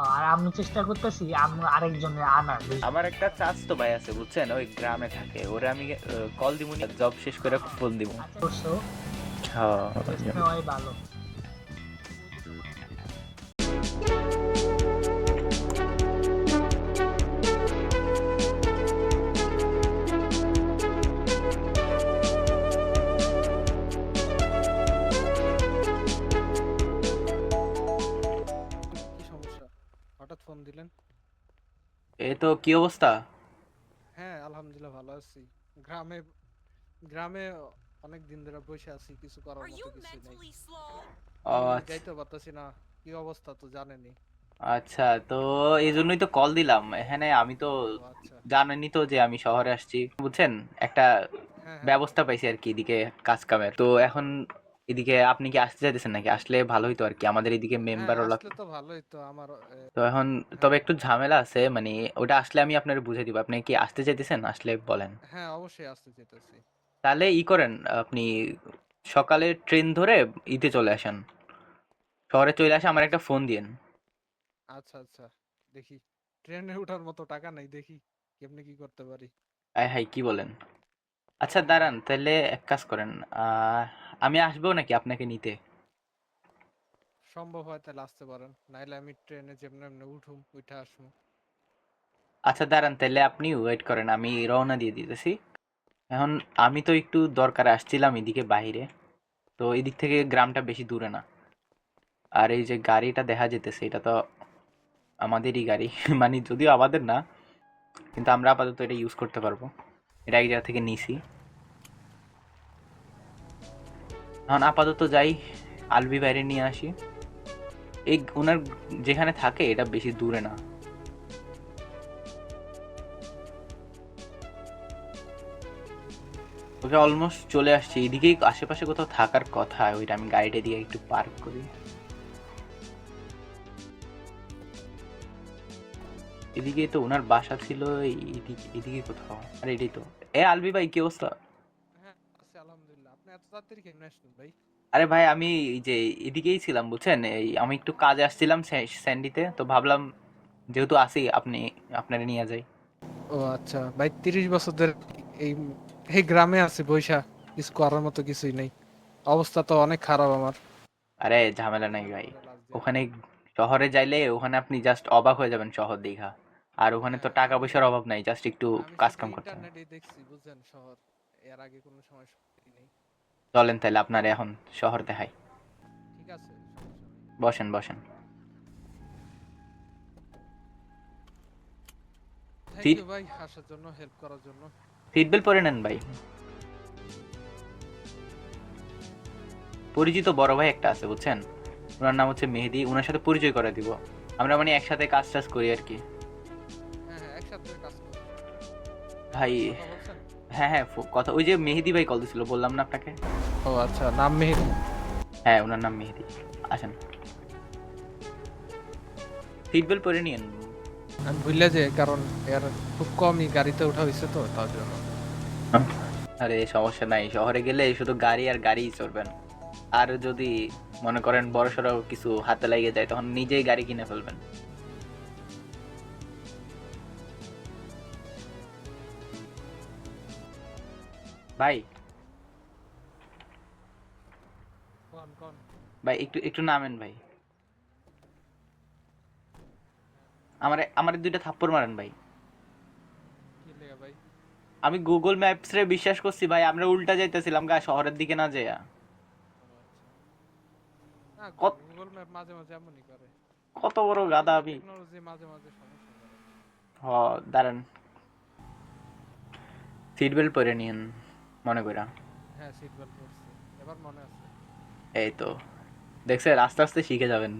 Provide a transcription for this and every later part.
আর আমি চেষ্টা করতেছি আমি আরেকজনের আনার? আমার একটা চাস্তো ভাই আছে বুঝছেন? ওই গ্রামে থাকে। ওরে আমি কল দিব জব শেষ করে ফোন দিব আচ্ছা, হ্যাঁ। ভালো। তো কি অবস্থা? হ্যাঁ আলহামদুলিল্লাহ ভালো আছি। গ্রামে গ্রামে অনেক দিন ধরে বসে আছি কিছু করার মতো কিছু নেই। আচ্ছা। যাইতে পারতাছি না কি অবস্থা তো জানেনই। আচ্ছা তো এই জন্যই তো কল দিলাম। এখানে আমি তো আচ্ছা। জানেনই তো যে আমি শহরে আসছি বুঝছেন? একটা হ্যাঁ হ্যাঁ। ব্যবস্থা পাইছি আর কি এদিকে কাজ কামের তো এখন এদিকে আপনি কি আসতে চাইতেছেন নাকি? আসলে ভালো হইতো আর কি আমাদের এদিকে হ্যাঁ, মেম্বারও লাগ আসলে তো ভালোই তো আমার তো এখন তবে একটু ঝামেলা আছে মানে ওটা আসলে আমি আপনার বুঝে দিব। আপনি কি আসতে চাইতেছেন? আসলে বলেন। হ্যাঁ অবশ্যই আসতে যেতেছি তাহলে ই করেন আপনি সকালে ট্রেন ধরে ইতে চলে আসেন। শহরে চলে আসে আমার একটা ফোন দিয়েন। আচ্ছা আচ্ছা দেখি। ট্রেনে ওঠার মতো টাকা নাই দেখি কেমনি কি করতে পারি। আয় হাই কি বলেন? আচ্ছা দাঁড়ান তাহলে এক কাজ করেন আহ, আমি আসব নাকি আপনাকে নিতে? সম্ভব হয় তাহলে আসতে পারেন। নাইলে আমি ট্রেনে যেমনি এমনি উঠুম উঠে আসব। আচ্ছা দাঁড়ান তাহলে আপনি ওয়েট করেন আমি রওনা দিয়ে দিতেছি। এখন আমি তো একটু দরকারে আসছিলাম এদিকে বাইরে তো এদিক থেকে গ্রামটা বেশি দূরে না। আর এই যে গাড়িটা দেখা যেতেছে এটা তো আমাদেরই গাড়ি মানে যদিও আমাদের না কিন্তু আমরা আপাতত এটা ইউজ করতে পারব। এটা এক জায়গা থেকে নিছি। এখন আপাতত যাই আলবি বাইরে নিয়ে আসি। এই ওনার যেখানে থাকে, এটা বেশি দূরে না। ওকে অলমোস্ট চলে আসছে। এদিকেই আশেপাশে কোথাও থাকার কথা, ওইটা আমি গাড়িটা দিয়ে একটু পার্ক করি। এদিকে তো ওনার বাসা ছিল এদিকে এদিকে কোথাও। আর এটাই তো। এ আলবি ভাই, কি অবস্থা হ্যাঁ আছি আলহামদুলিল্লাহ আপনি এত তাড়াতাড়ি কেমনে আসলেন ভাই আরে ভাই আমি যে এদিকেই ছিলাম বুঝছেন? এই আমি একটু কাজে আসছিলাম স্যান্ডিতে তো ভাবলাম যেহেতু আসি আপনি আপনারা নিয়ে যাই। ও আচ্ছা ভাই তিরিশ বছর ধরে এই এই গ্রামে আছি বৈশা। কিছু করার মতো কিছুই নেই। অবস্থা তো অনেক খারাপ আমার। আরে ঝামেলা নাই ভাই। ওখানে শহরে যাইলে ওখানে আপনি জাস্ট অবাক হয়ে যাবেন শহর দেখা আর ওখানে তো টাকা পয়সার অভাব নাই জাস্ট একটু কাজ কাম করতে। হবে দেখছি বুঝছেন? শহর এর আগে কোনো সময় চলেন তাহলে আপনার এখন শহর দেখাই। ঠিক আছে বসেন বসেন। থ্যাংক ঠিক- ইউ ভাই আসার জন্য হেল্প করার জন্য। সিট বেল্ট পরে নেন ভাই। পরিচিত বড় ভাই একটা আছে বুঝছেন? ওনার নাম হচ্ছে মেহেদি ওনার সাথে পরিচয় করে দিব। আমরা মানে একসাথে কাজ টাজ করি আর কি। হ্যাঁ হ্যাঁ একসাথে কাজ করব ভাই হ্যাঁ হ্যাঁ কথা ওই যে মেহেদি ভাই কল দিছিল বললাম না আপনাকে? ও আচ্ছা নাম মেহেদি? হ্যাঁ ওনার নাম মেহেদি। আসেন। সিট বেল্ট পরে নিয়েন। আমি ভুললে যে কারণ এর খুব কমই গাড়িতে ওঠা হয়েছে তো তার জন্য। আরে সমস্যা নাই শহরে গেলে শুধু গাড়ি আর গাড়িই চড়বেন আর যদি মনে করেন বড় সড়ো কিছু হাতে লেগে যায় তখন নিজেই গাড়ি কিনে ফেলবেন। ভাই। ভাই একটু একটু নামেন ভাই। আমারে আমারে দুইটা থাপ্পড় মারেন ভাই। আমি গুগল ম্যাপস রে বিশ্বাস করছি ভাই আমরা উল্টা যাইতেছিলাম গা শহরের দিকে না ও আচ্ছা। কত- গুগল ম্যাপ মাঝে মাঝে এমনই করে। কত বড় গাদা আমি। টেকনোলজি মাঝে মাঝে সমস্যা হ দাঁড়ান। সিট বেল্ট পরে নিন মনে করা হ্যাঁ সিট বেল্ট পরছি। এবার মনে আছে। এই তো দেখছে আস্তে আস্তে শিখে যাবেন।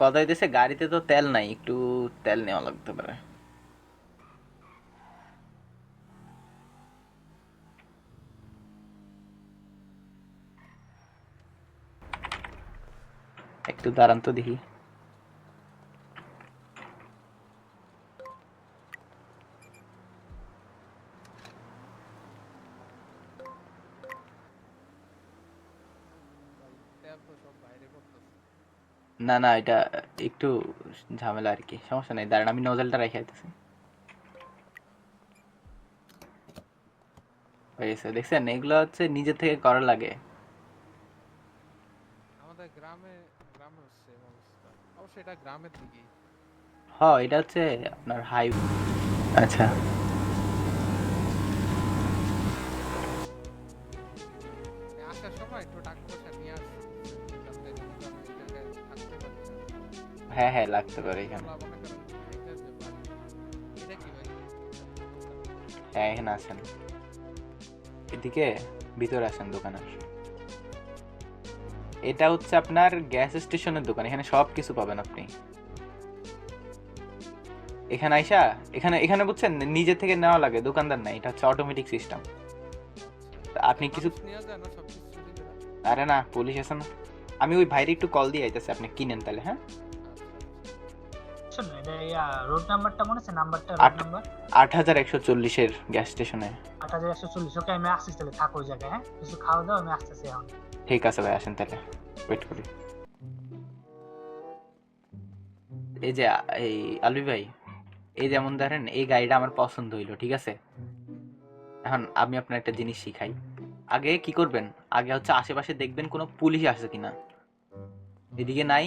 কথা হইতেছে গাড়িতে তো তেল নাই একটু তেল নেওয়া লাগতে পারে। একটু দাঁড়ান তো দেখি ভাই ট্যাব তো সব বাইরে করতেছে না না এটা একটু ঝামেলা আর কি সমস্যা নেই। দাঁড়ান আমি নজলটা রেখে দিতেছি। হয়ে গেছে। দেখছেন? এগুলো হচ্ছে নিজে থেকে করা লাগে। আমাদের গ্রামে গ্রামে সেম অবস্থা। অবশ্যই এটা গ্রামের দিকেই। হ এটা হচ্ছে আপনার হাই আচ্ছা। আসার সময় একটু টাকা হ্যাঁ হ্যাঁ লাগতে পারে এখানে হ্যাঁ এখানে আসেন এদিকে ভিতরে আসেন দোকানের এটা হচ্ছে আপনার গ্যাস স্টেশনের দোকান এখানে সব কিছু পাবেন আপনি এখানে আইসা এখানে এখানে বুঝছেন নিজে থেকে নেওয়া লাগে দোকানদার নাই এটা হচ্ছে অটোমেটিক সিস্টেম আপনি কিছু না? আরে না পুলিশ আছে না আমি ওই ভাইরে একটু কল দিয়ে আইতেছি আপনি কিনেন তাহলে হ্যাঁ আচ্ছা, শোন এটা ইয়া রোড নাম্বারটা মনে আছে? নাম্বারটা রোড নাম্বার আট হাজার গ্যাস স্টেশনে আট হাজার একশো চল্লিশ ওকে আমি আসছি তাহলে থাকো ওই জায়গায় হ্যাঁ? কিছু খাওয়া দাওয়া আমি আসতেছি এখন। ঠিক আছে ভাই আসেন তাহলে। ওয়েট করি। এই যে এই আলবি ভাই এই যেমন ধরেন এই গাড়িটা আমার পছন্দ হইল ঠিক আছে? এখন আমি আপনার একটা জিনিস শিখাই। আগে কি করবেন? আগে হচ্ছে আশেপাশে দেখবেন কোনো পুলিশ আসে কিনা। এদিকে নাই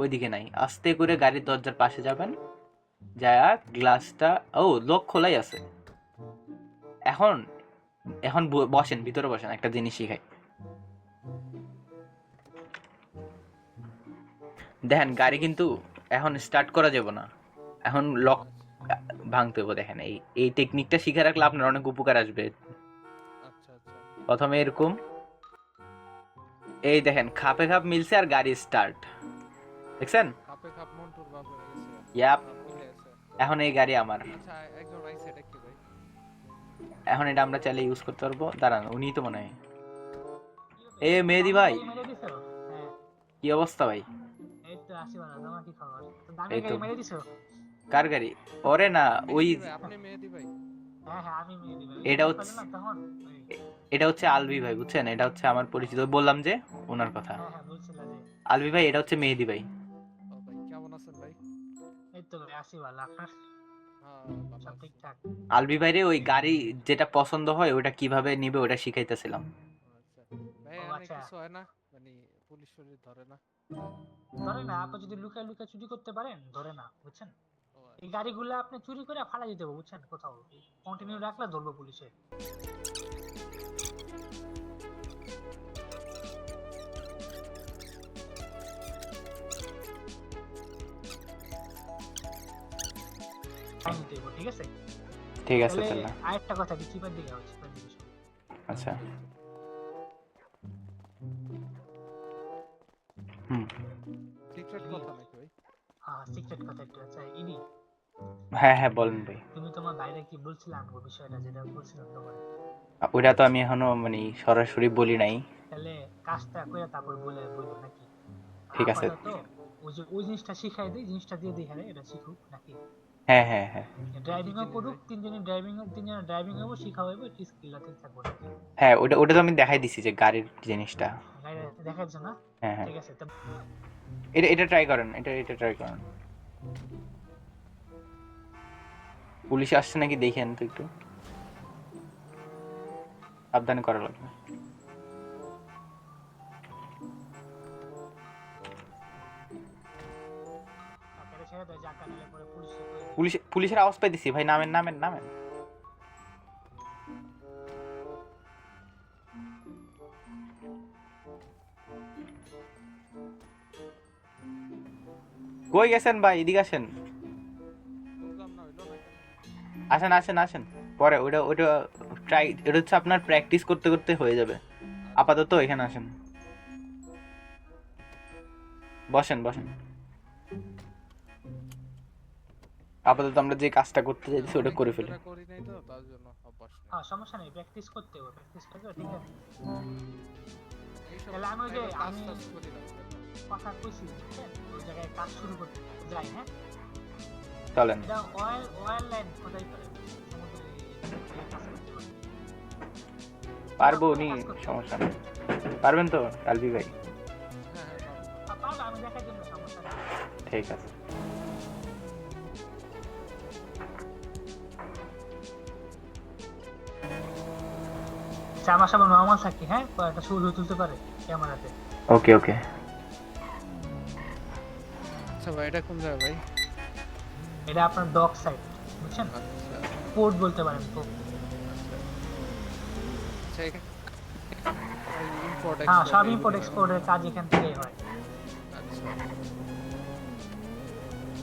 ওইদিকে নাই। আস্তে করে গাড়ির দরজার পাশে যাবেন। যা গ্লাসটা ও লক খোলাই আছে। এখন এখন বসেন ভিতরে বসেন একটা জিনিস শিখাই। দেখেন গাড়ি কিন্তু এখন স্টার্ট করা যাবে না। এখন লক ভাঙতে হবে দেখেন। এই এই টেকনিকটা শিখে রাখলে আপনার অনেক উপকার আসবে। আচ্ছা আচ্ছা। প্রথমে এরকম। এই দেখেন খাপে খাপ মিলছে আর গাড়ি স্টার্ট দেখছেন? ইয়াপ। এখন এই গাড়ি আমার। আচ্ছা এখন এটা আমরা চাইলে ইউজ করতে পারব। দাঁড়ান উনি তো মনে হয়। এ মেহেদি ভাই। কি অবস্থা ভাই? এই তো। কার গাড়ি? ওরে না ওই হ্যাঁ হ্যাঁ এটা হচ্ছে- এটা হচ্ছে আলবি ভাই বুঝছেন? এটা হচ্ছে আমার পরিচিত। বললাম যে ওনার কথা। হ্যাঁ হ্যাঁ আলবি ভাই এটা হচ্ছে মেহেদি ভাই। তো ভাই ভালো আপনার হ্যাঁ। সব ঠিকঠাক। আলবি ভাইরে ওই গাড়ি যেটা পছন্দ হয় ওটা কীভাবে নিবে ওটা শিখাইতেছিলাম। আচ্ছা ভাই ও, আচ্ছা। কিছু হয় না? মানে পুলিশ ধরে না? ধরে না আপনি যদি লুকায় লুকায় চুরি করতে পারেন ধরে না বুঝছেন? এই গাড়িগুলো আপনি চুরি করে ফালা দিতে হবে বুঝছেন? কোথাও। কন্টিনিউ রাখলে ধরবো পুলিশে। ফাইন দিতে ঠিক আছে? ঠিক আছে তাহলে আরেকটা কথা কি চিপার দিকে শোনো। আচ্ছা। হুম। সিক্রেট কথা নাকি ভাই? হ্যাঁ সিক্রেট কথা একটু আচ্ছা ইডি হ্যাঁ হ্যাঁ বলেন ভাই। তুমি তোমার বাইরে কি বলছিলে আমাকে বিষয়টা যেটা বলছিলাম তোমার ওটা তো আমি এখনও মানে সরাসরি বলি নাই। তাহলে কাজটা করে তারপর বলে বলব নাকি? ঠিক আছে। ওই যে ওই জিনিসটা শিখাই দিই জিনিসটা দিয়ে দিই হ্যাঁ এটা শিখুক নাকি? হ্যাঁ হ্যাঁ হ্যাঁ। ড্রাইভিং ও করুক তিনজনে ড্রাইভিং তিনজনে ড্রাইভিং হব শিখা থাকব নাকি হ্যাঁ ওটা ওটা তো আমি দেখাই দিছি যে গাড়ির জিনিসটা। না? হ্যাঁ হ্যাঁ। ঠিক আছে এটা এটা ট্রাই করেন এটা এটা ট্রাই করেন। পুলিশ আসছে নাকি দেখেন তো একটু। সাবধানে করা লাগবে। পুলিশ পুলিশ পুলিশের আওয়াজ পাইতেছি। ভাই, নামেন নামেন নামেন। কই গেছেন ভাই? এদিকে আসেন। আসেন আসেন আসেন। পরে ওটা ওটা ট্রাই এটা হচ্ছে আপনার প্র্যাকটিস করতে করতে হয়ে যাবে। আপাতত এখানে আসেন। বসেন বসেন। আপাতত আমরা যে কাজটা করতে চাইছি ওটা করে ফেলি। করি নাই তো তার জন্য অভ্যাস নেই। হ্যাঁ সমস্যা নেই প্র্যাকটিস করতে হবে প্র্যাকটিস করতে হবে ঠিক আছে? তাহলে আমি ওই যে আমি- টাজ করি না। কথা কইছি ওই জায়গায় কাজ শুরু করতে যাই হ্যাঁ? চলেন এটা অয়েল অয়েল লাইন কোথায় পারে। পারব উনি সমস্যা নেই। পারবেন তো আলবি ভাই? হ্যাঁ হ্যাঁ পারব। পারব আমি দেখার জন্য ঠিক আছে। আচ্ছা আমার সব নর্মাল থাকি হ্যাঁ? কয়েকটা ছবি তুলতে পারে ক্যামেরাতে। ওকে ওকে আচ্ছা ভাই এটা কোন জায়গা ভাই? এটা আপনার ডক সাইড বুঝছেন? আচ্ছা। পোর্ট বলতে পারেন পোর্ট আচ্ছা হ্যাঁ সব ইম্পোর্ট এক্সপোর্টের কাজ এখান থেকেই হয়। আচ্ছা।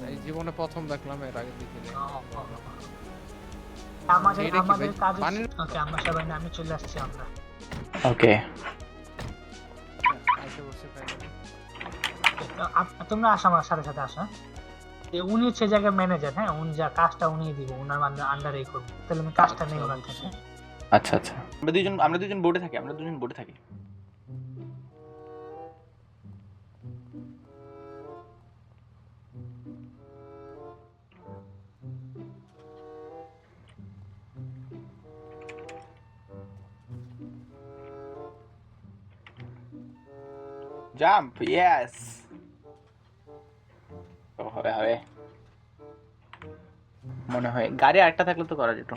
এই জীবনে প্রথম দেখলাম এর আগে দেখিনি আমাদের আমাদের? কাজ ওকে আমরা সবাই নামে চলে আসছি আমরা। ওকে তোমরা আসো আমার সাথে সাথে আসো হ্যাঁ? উনি হচ্ছে জায়গায় ম্যানেজার হ্যাঁ? উনি যা কাজটা উনি দিব উনার আন্ডারেই করব। তাহলে আমি কাজটা নেই ওনার থেকে। আচ্ছা আচ্ছা। আমরা দুজন আমরা দুজন বোর্ডে থাকি আমরা দুজন বোর্ডে থাকি। জাম্প ইয়েস হবে হবে মনে হয়, গাড়ি আরেকটা থাকলে তো করা যেত।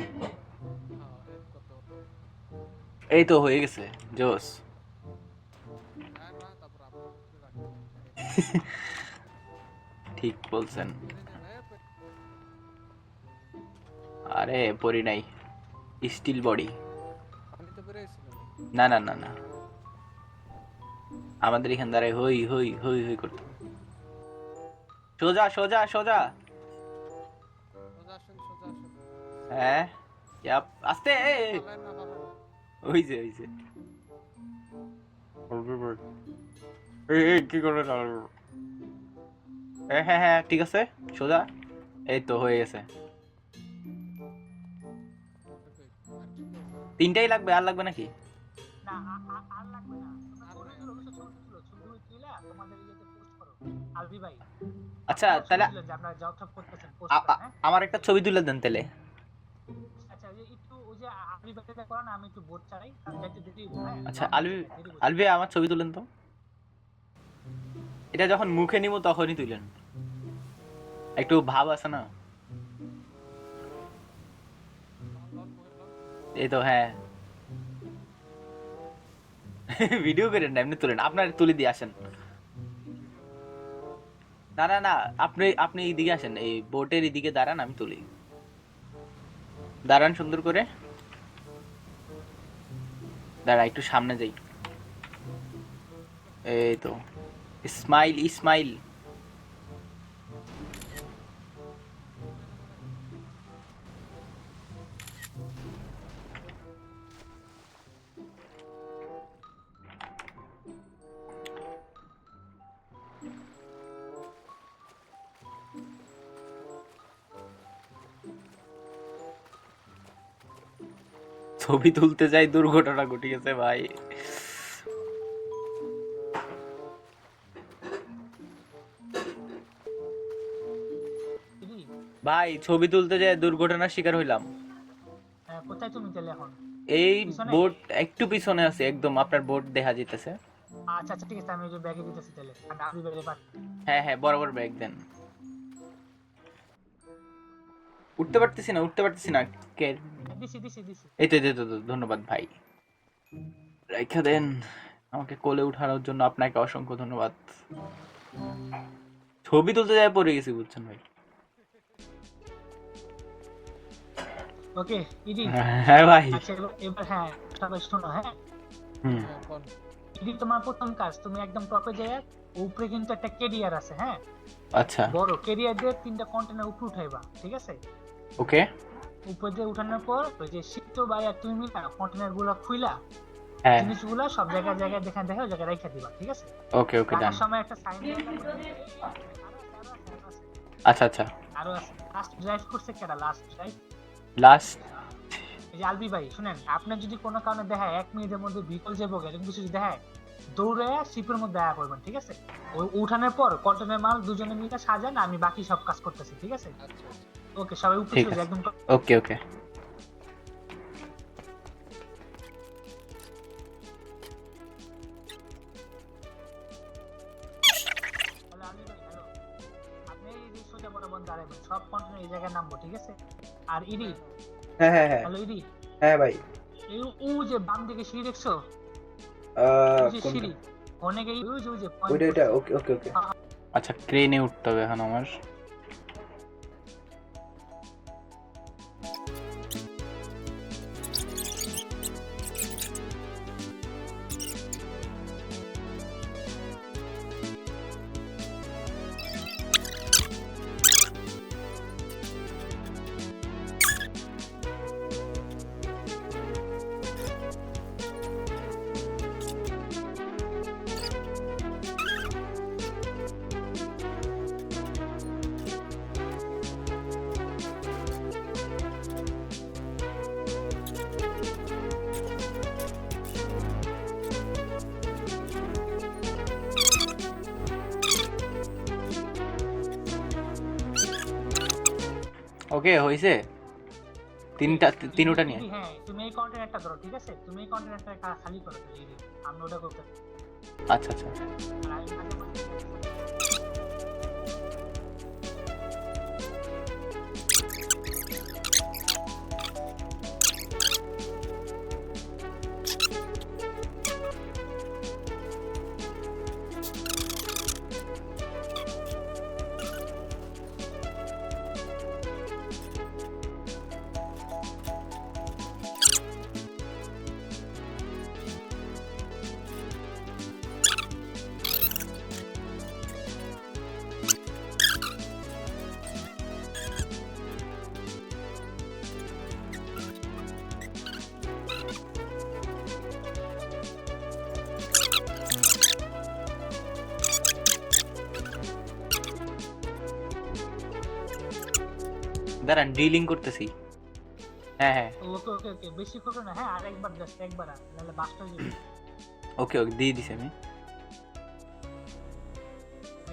এই তো হয়ে গেছে, জোস। ঠিক বলছেন। আরে, পরি নাই। Steel body. না না না না। আমাদের এখান দ্বারা হই হই হই হই করতো সোজা সোজা সোজা। হ্যাঁ? আস্তে ওই যে ওই যে। এই এই কি করে হ্যাঁ হ্যাঁ হ্যাঁ ঠিক আছে সোজা। এই তো হয়ে গেছে। তিনটাই লাগবে আর লাগবে নাকি? না আর লাগবে না। আলবি ভাই আচ্ছা তাহলে আপনারা করতেছেন, হ্যাঁ? আমার একটা ছবি তুলে দেন তাহলে। আচ্ছা, একটু ওই যে আলবি ভাইটা করো আমি একটু board চালাই, যাইতে দেরি হ্যাঁ? আচ্ছা, আলবি- আলবি আমার ছবি তুলেন তো। এটা যখন মুখে নিব তখনই তুলেন। একটু ভাব আছে না? এই তো হ্যাঁ। ভিডিও করেন না এমনি তুলেন। আপনার তুলে দিয়ে আসেন। না না না আপনি আপনি এইদিকে আসেন, এই বোটের এদিকে দাঁড়ান, আমি তুলি। দাঁড়ান সুন্দর করে। দাঁড়া, একটু সামনে যাই। এই তো স্মাইল ইসমাইল ছবি তুলতে যাই দুর্ঘটনা ঘটে গেছে ভাই। ভাই ছবি তুলতে যাই দুর্ঘটনার শিকার হইলাম। হ্যাঁ, কোথায় তুমি তাহলে এখন? এই? বোট একটু পিছনে আছে একদম আপনার বোট দেখা যেতেছে আচ্ছা আচ্ছা ঠিক আছে আমি ব্যাগে দিতেছি তাহলে। হ্যাঁ হ্যাঁ বরাবর ব্যাগ দেন। উঠতে পারতেছি না উঠতে পারতেছি না এই তো এই তো, ধন্যবাদ ভাই। রেখে দেন আমাকে কোলে উঠানোর জন্য আপনাকে অসংখ্য ধন্যবাদ। ছবি তুলতে যায় পড়ে গেছি বুঝছেন ভাই। ওকে ইদি হ্যাঁ ভাই। আচ্ছা এবার- হ্যাঁ সবাই শোনো হ্যাঁ? হুম। ইদি তোমার প্রথম কাজ তুমি একদম টপে যাই উপরে কিন্তু একটা কেরিয়ার আছে হ্যাঁ? আচ্ছা। বড় কেরিয়ার দিয়ে তিনটা কন্টেনার উপরে উঠাইবা ঠিক আছে? ওকে। উপরে দিয়ে উঠানোর পর ওই যে শীত বাই আর তুমি মিলা কন্টেনারগুলো খুইলা হ্যাঁ। জিনিসগুলো সব জায়গায় জায়গায় দেখে দেখে ওই জায়গায় রেখে দিবা ঠিক আছে? ওকে ওকে ডান সময় একটা সাইন আচ্ছা আচ্ছা। আরও লাস্ট ড্রাইভ করছে কেডা? লাস্ট ড্রাইভ লাস্ট এই আলবি ভাই শুনেন আপনার যদি কোনো কারণে দেখায় এক মিনিটের মধ্যে বিকল যাব এরকম কিছু যদি দেখায় দৌড়ে শিপের মধ্যে আয়া করবেন ঠিক আছে? ওই উঠানোর পর কন্টেনার মাল দুজনে মিলে সাজান আমি বাকি সব কাজ করতেছি ঠিক আছে? ওকে সবাই আছে। একদম ওকে ওকে। হ্যালো আলবি ভাই হ্যালো বাড়াবেন সব কন্টেনার এই জায়গায় নামবো ঠিক আছে? আর ইডি? হ্যাঁ হ্যাঁ হ্যাঁ। Hello Eddie? হ্যাঁ ভাই। এই ও যে বাম দিকে সিঁড়ি দেখছ? সিঁড়ি। অনেকে ওই যে ওই যে ওইটা ওইটা ওকে ওকে ওকে। আচ্ছা ক্রেনে উঠতে হবে এখন আমার। ওকে হইছে তিনটা তিনটা নিয়ে। হ্যাঁ তুমি এই কন্টেনারটা ধরো ঠিক আছে? তুমি এই কন্টেনারটা খালি করো আমরা ওটা করতে আচ্ছা আচ্ছা। দাঁড়ান ডিলিং করতেছি। হ্যাঁ হ্যাঁ। ওকে ওকে ওকে বেশি করো না হ্যাঁ আর একবার জাস্ট একবার আর, নাহলে বাস্ট হয়ে যাবে। ওকে ওকে দিয়ে দিছি আমি।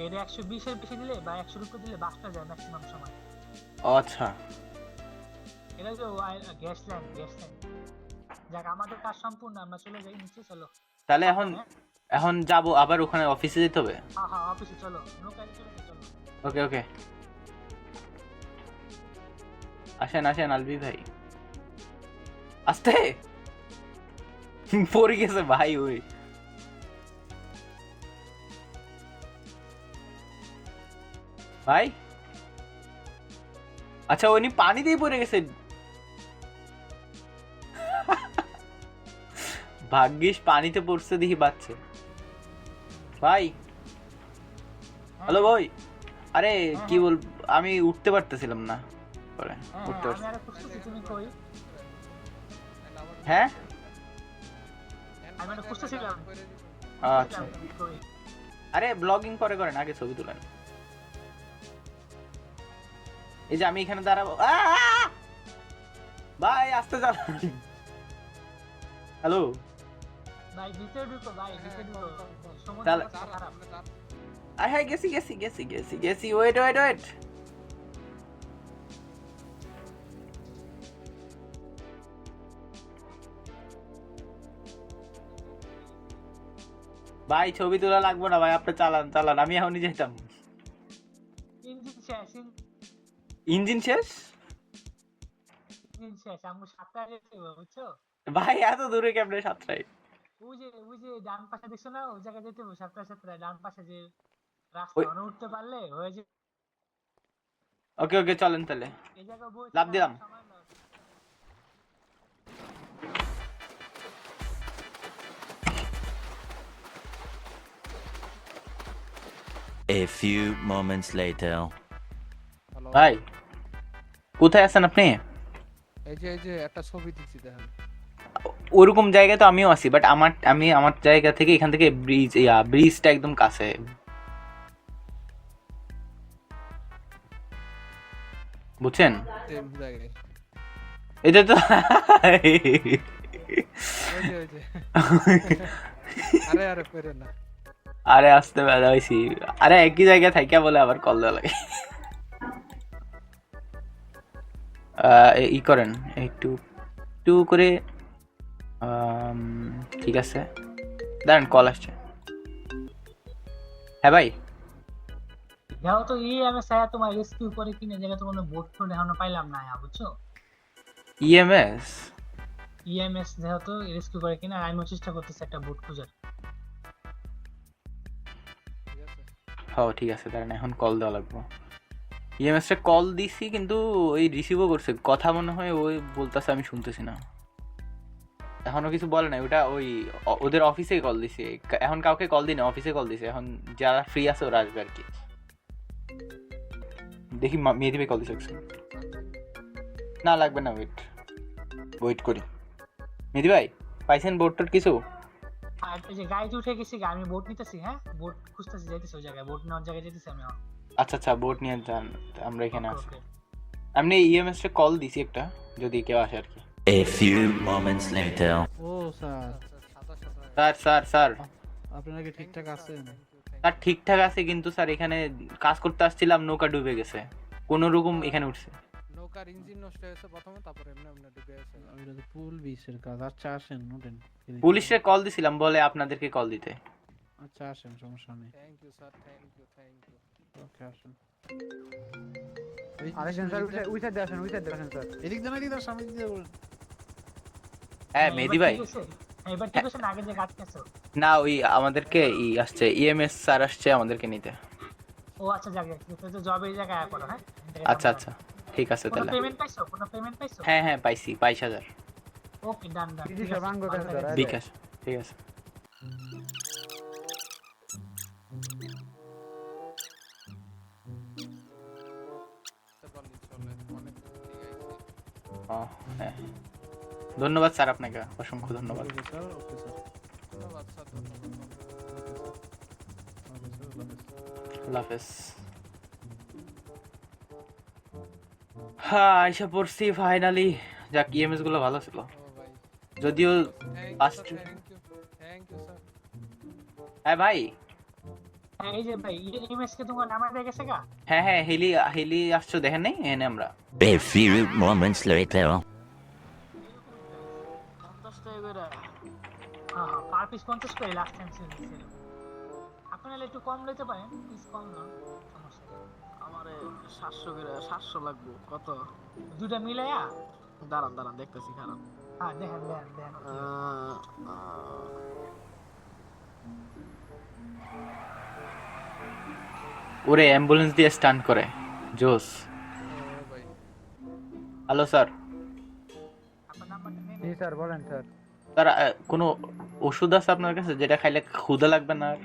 এটা একশো বিশের বেশি দিলে বা একশোর উপরে দিলে বাস্টটা যায় ম্যাক্সিমাম সময়। আচ্ছা। এটা যে গ্যাস লাইন গ্যাস লাইন। যাক আমাদের কাজ সম্পূর্ণ আমরা চলে যাই নিচে চলো। তাহলে এখন এখন যাব আবার ওখানে অফিসে যেতে হবে? হ্যাঁ হ্যাঁ অফিসে চলো। চলে যাই, চলো। ওকে ওকে। আসেন আসেন আলবি ভাই। আস্তে! পড়ে গেছে ভাই ওই। ভাই? আচ্ছা উনি পানি দিয়ে পড়ে গেছে। ভাগ্যিস পানিতে পড়ছে দেখি বাচ্চা। ভাই? হ্যালো ভাই? আরে কি বল আমি উঠতে পারতেছিলাম না। পরে উঠতে হ্যাঁ, আচ্ছা। আরে ব্লগিং পরে করেন আগে ছবি তুলেন। এই যে আমি এখানে দাঁড়াবো। ভাই আসতে চালান। হ্যালো? আরে হ্যাঁ গেছি গেছি গেছি গেছি। গেছি ওয়েট ওয়েট ওয়েট ভাই ছবি তোলা লাগবে না ভাই আপনি চালান চালান আমি এখনই যেতাম। ইঞ্জিন শেষ ইঞ্জিন শেষ? ইঞ্জিন শেষ আমি সাতটা গেছি বুঝছ? ভাই এত দূরে কেমনে সাতটায়? ওই যে ওই যে ডান পাশে দেখছ না ওই জায়গায় যেতে হবে সাতটা সাতটায় ডান পাশে যে রাস্তা ওই- উঠতে পারলে হয়ে যে ওকে ওকে চলেন তাহলে। এই জায়গায় দিলাম। A few moments later. ভাই কোথায় আছেন আপনি? এই যে এই যে একটা ছবি দিচ্ছি দেখেন। ওরকম জায়গায় তো আমিও আছি বাট আমার আমি আমার জায়গা থেকে এখান থেকে ব্রিজ ইয়া ব্রিজটা একদম কাছে। বুঝছেন? এটা তো আরে আরে পেরে না। আরে আসতে বেলা হয়েছি আরে একই জায়গায় থাইকা বলে আবার কল দেওয়া লাগে। ই করেন একটু একটু করে ঠিক আছে। দাঁড়ান কল আসছে। হ্যাঁ ভাই? দেখো তো ইএমএস আয়া তোমার রেস্কিউ করে কিনে জায়গা তো কোনো বোট ফোট এখনও পাইলাম না আয়া, বুঝছ ইএমএস ইএমএস যেহেতু রেস্কিউ করে কিনা আমিও চেষ্টা করতেছি একটা বোট খোঁজার। হ ঠিক আছে তার এখন কল দেওয়া লাগবো। ইএমএস টা কল দিছি, কিন্তু ওই রিসিভও করছে। কথা মনে হয় ওই বলতেছে, আমি শুনতেছি না। এখনও কিছু বলে নাই, ওটা ওই ওদের অফিসেই কল দিছি। এখন কাউকে কল দিই না অফিসে কল দিছে। এখন যারা ফ্রি আছে, ওরা আসবে আর কি। দেখি মা- মেহেদি ভাই কল দিছে না, লাগবে না ওয়েট ওয়েট করি। মেহেদি ভাই, পাইছেন বোর্ড টোট কিছু? আর এই যে গাড়িতে উঠে গেছি আমি বোট নিতেছি হ্যাঁ? বোট খুঁজতেছি যাইতেছি ওই জায়গায় বোট নেওয়ার জায়গায় যেতেছি আমি আচ্ছা আচ্ছা বোট নিয়ে যান আমরা এখানে আছি। আমি ইএমএস এ কল দিছি একটা যদি কেউ আসে আর কি। A few moments later. ও স্যার। Sir sir sir. আপনারা কি ঠিকঠাক আছেন স্যার ঠিকঠাক আছে কিন্তু স্যার এখানে কাজ করতে আসছিলাম নৌকা ডুবে গেছে। কোন রকম এখানে উঠছে। নৌকার ইঞ্জিন নষ্ট হয়েছে প্রথমে তারপরে এমনি এমনি ঢুকে গেছে। ওইটা তো পুল বিচের কাজ। আচ্ছা আসেন ওঠেন পুলিশে কল দিছিলাম বলে আপনাদেরকে কল দিতে। আচ্ছা আসেন সমস্যা নেই। Thank you sir thank you thank you okay আসেন। আরেকজন স্যার উই আসেন উই আসেন স্যার। এদিক দেন এদিক সামনে দিয়ে বলেন। হ্যাঁ মেহেদি ভাই। এবার ঠিক আছে না আগে যে? না ওই আমাদেরকে ই আসছে ইএমএস স্যার আসছে আমাদেরকে নিতে। ও আচ্ছা যাক যাক, ঠিক আছে এই জায়গায় আয়া করো হ্যাঁ? আচ্ছা আচ্ছা। ঠিক আছে কোনো তাহলে। পেমেন্ট পাইছো কোনো পেমেন্ট পাইছো হ্যাঁ হ্যাঁ পাইছি বাইশ হাজার। ওকে ডান ডান দিদি সব আঙ্গুল কাছে ধরো, আরে। বিকাশ ঠিক আছে ও, হ্যাঁ ধন্যবাদ স্যার আপনাকে অসংখ্য ধন্যবাদ ওকে স্যার ওকে স্যার ধন্যবাদ স্যার ধন্যবাদ। আল্লাহ হাফেজ। হ্যাঁ আইসা পড়ছি ফাইনালি যাক ইএমএসগুলো ভালো ছিল। যদিও স্যার হ্যাঁ ভাই। হ্যাঁ এই যে ভাই ইএমএস কে তোমার নাম্বার দিয়ে গেছে গা? হ্যাঁ হ্যাঁ হেলি হেলি আসছো দেখেন নাই? এনে আমরা। A few moments later. হ্যাঁ হ্যাঁ পার পিস পঞ্চাশ করে লাস্ট টাইম ছিল ছিল। আপনারা একটু কম লইতে পারেন পিস কম না সমস্যা। আমারে সাতশো করে সাতশো লাগবো। কত? দুটা মিলাইয়া? দাঁড়ান দাঁড়ান দেখতেছি খারাপ। হ্যাঁ দেখেন দেখেন দেখেন। ওরে অ্যাম্বুলেন্স দিয়ে স্টান করে। জোস। হ্যালো স্যার জি স্যার বলেন স্যার। স্যার কোনো ওষুধ আছে আপনার কাছে? যেটা খাইলে ক্ষুধা লাগবে না আর?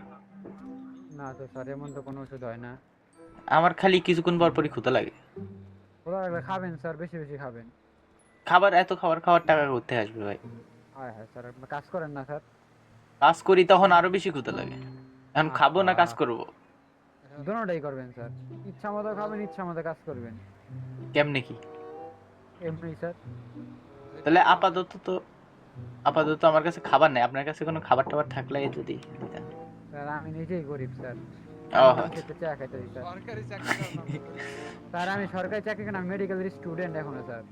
না তো স্যার এমন তো কোনো ওষুধ হয় না। আমার খালি কিছুক্ষণ পর পরই ক্ষুধা লাগে। লাগলে খাবেন স্যার বেশি বেশি খাবেন। খাবার এত খাবার খাওয়ার টাকা করতে আসবে ভাই? হ্যাঁ হ্যাঁ স্যার আপনি কাজ করেন না স্যার। কাজ করি তখন আরও বেশি ক্ষুধা লাগে। এখন খাব না কাজ করব? দুটোটাই করবেন স্যার। ইচ্ছা মতো খাবেন ইচ্ছা মতো কাজ করবেন। কেমনে কি? এমনি স্যার। তাহলে আপাতত তো আপাতত আমার কাছে খাবার নেই। আপনার কাছে কোনো খাবার টাবার থাকলে যদি স্যার আমি নিজেই গরিব স্যার। আচ্ছা। স্যার। আমি সরকারি চাকরি কেন মেডিকেল স্টুডেন্ট এখনও স্যার।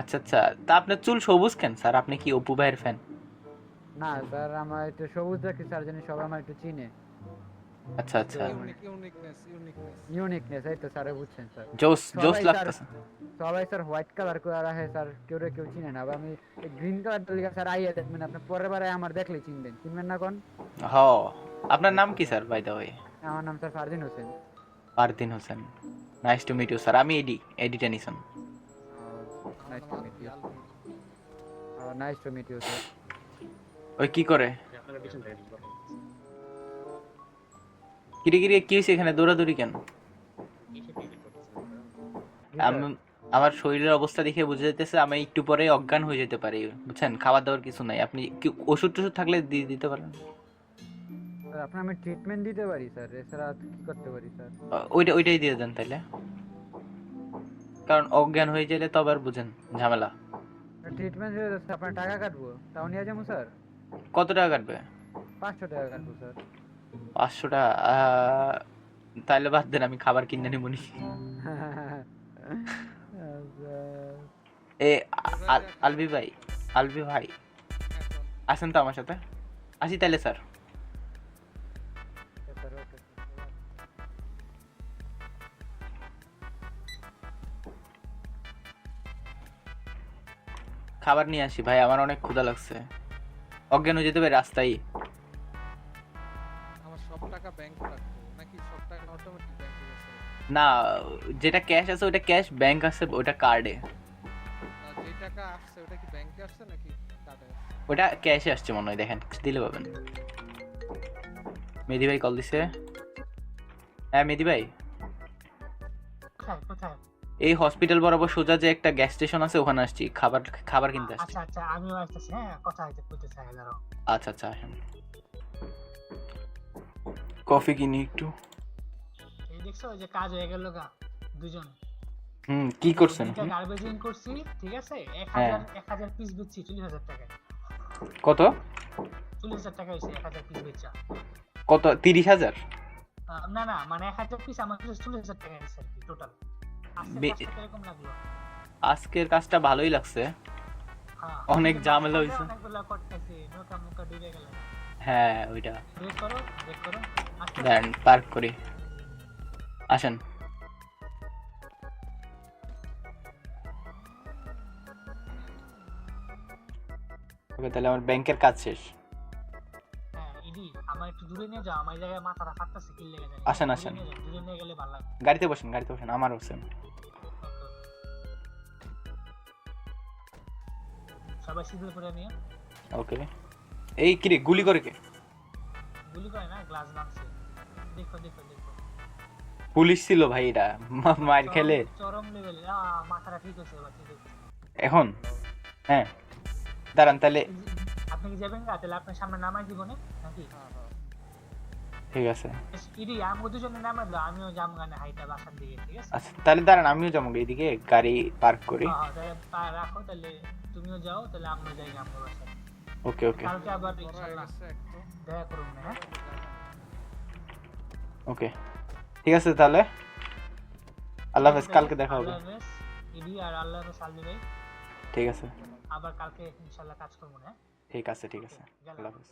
আচ্ছা আচ্ছা। তা আপনার চুল সবুজ কেন স্যার? আপনি কি অপু ভাইয়ের ফ্যান না স্যার আমার একটু সবুজ দেখি স্যার জানি সবাই আমার একটু চিনে। আচ্ছা আচ্ছা। ইউনিকনেস ইউনিকনেস ইউনিকনেস এই তো স্যারে বুঝছেন স্যার। জোস জোস সবাই লাগতেছে। সবাই স্যার হোয়াইট কালার করে রাখে স্যার কেউ রে কেউ চিনে না। আমি গ্রিন লিখা স্যার আইয়া দেখবেন আপনি পরের বারে আমার দেখলেই চিনবেন। চিনবেন না কোন? হ। আপনার নাম কি স্যার বাই দ্য ওয়ে আমার নাম sir Fardin Hossain. Pardin Hossain. Nice to meet you sir আমি Eddie Eddie Tennyson. Nice to meet you nice to meet you sir ওই কি করে? কিরে কিরে কি হয়েছে এখানে? দৌড়াদৌড়ি কেন? আম- আমার শরীরের অবস্থা দেখে বুঝে যেতেছে আমি একটু পরে অজ্ঞান হয়ে যেতে পারি বুঝছেন? খাবার দাবার কিছু নাই। আপনি কি ওষুধ টষুধ থাকলে দিয়ে দিতে পারেন? স্যার আপনার আমি ট্রিটমেন্ট দিতে পারি স্যার। এছাড়া কি করতে পারি স্যার? ওইটা ওইটাই দিয়ে দেন তাইলে। কারণ অজ্ঞান হয়ে গেলে তো আবার বুঝেন ঝামেলা। ট্রিটমেন্ট আপনার টাকা কাটবো। তাও নিয়ে যাব স্যার? কত টাকা কাটবে? পাঁচশো টাকা কাটবো স্যার। পাঁচশো টাকা তাহলে বাদ দেন আমি খাবার কিনে নিব নি এ আ- আ- আলবি ভাই আলবি ভাই। আসেন তো আমার সাথে। আসি তাহলে স্যার। খাবার নিয়ে আসি। ভাই আমার অনেক ক্ষুধা লাগছে। অজ্ঞান হয়ে যেতে পারে রাস্তায়। আমার সব টাকা ব্যাংকে রাখব। নাকি সব টাকা অটোমেটিক ব্যাংকে গেছে? না যেটা ক্যাশ আছে ওটা ক্যাশ ব্যাংক আছে ওটা কার্ডে যে টাকা আসছে ওটা কি ব্যাংকে আসছে নাকি কার্ডে ওটা ক্যাশে আসছে মনে হয় দেখেন দিলে পাবেন। মেদি ভাই কল দিছে। হ্যাঁ মেদি ভাই। কোথায়? এই হসপিটাল বরাবর সোজা যে একটা গ্যাস স্টেশন আছে ওখানে আসছি। খাবার খাবার কিনতে আসছি। আচ্ছা আচ্ছা আমিও আসতেছি হ্যাঁ কথা হইতে কইতে চাই দাঁড়াও। আচ্ছা আচ্ছা আসেন। কফি কিনি একটু। এই দেখছ যে কাজ হয়ে গেল গা দুজন। হুম কি করছেন? গার্বেজিং করছি ঠিক আছে? এক হ্যাঁ। হাজার এক হাজার পিস বেচছি চল্লিশ হাজার টাকায়। কত? চল্লিশ হাজার টাকা হয়েছে এক হাজার পিস বেচা। কত? তিরিশ হাজার? আহ, না না মানে এক হাজার পিস আমার কাছে চল্লিশ হাজার টাকা গেছে আর কি টোটাল আজকের কাজটা ভালোই লাগছে। হ্যাঁ অনেক ঝামেলা হয়েছে। হ্যাঁ ওইটা। দেন পার্ক করি। আসেন। ওকে তাহলে আমার ব্যাংকের কাজ শেষ। আমার একটু দূরে নিয়ে যাও আমার জায়গায় মাথাটা ফাটতেছে কি লেগে যায়। আসেন, আসেন। নিয়ে দূরে নিয়ে গেলে ভালো লাগবে গাড়িতে বসেন গাড়িতে বসেন. সবাই নিয়ে। ওকে। এই কিরে গুলি করে কে? গুলি করে না গ্লাস ভাঙছে দেখো দেখো দেখো। পুলিশ ছিল ভাই এটা মার খেলে। চরম- মাথাটা ঠিক হয়েছে এখন? হ্যাঁ। দাঁড়ান তাহলে আপনি কি যাবেন গা তাহলে আপনার সামনে নামাই দিব না নাকি? হ্যাঁ হ্যাঁ। ঠিক আছে। ইডি আমি দুজনে নামাই দাও আমিও যাম গানে হাইটা বাসার দিকে ঠিক আছে? আচ্ছা তাহলে দাঁড়ান আমিও যাব এইদিকে গাড়ি পার্ক করি। হ্যাঁ, রাখো তাহলে তুমিও যাও তাহলে আমিও যাই আমরা বাসায়। ওকে ওকে। কালকে আবার একটু। দেখা করুন না হ্যাঁ? ওকে। ঠিক আছে তাহলে। আল্লাহ হাফেজ কালকে দেখা হবে। ইডি আর আল্লাহ হাফেজ সালমি ভাই ঠিক আছে। আবার কালকে ইনশাল্লাহ কাজ করব না ঠিক আছে ঠিক আছে। আল্লাহ হাফেজ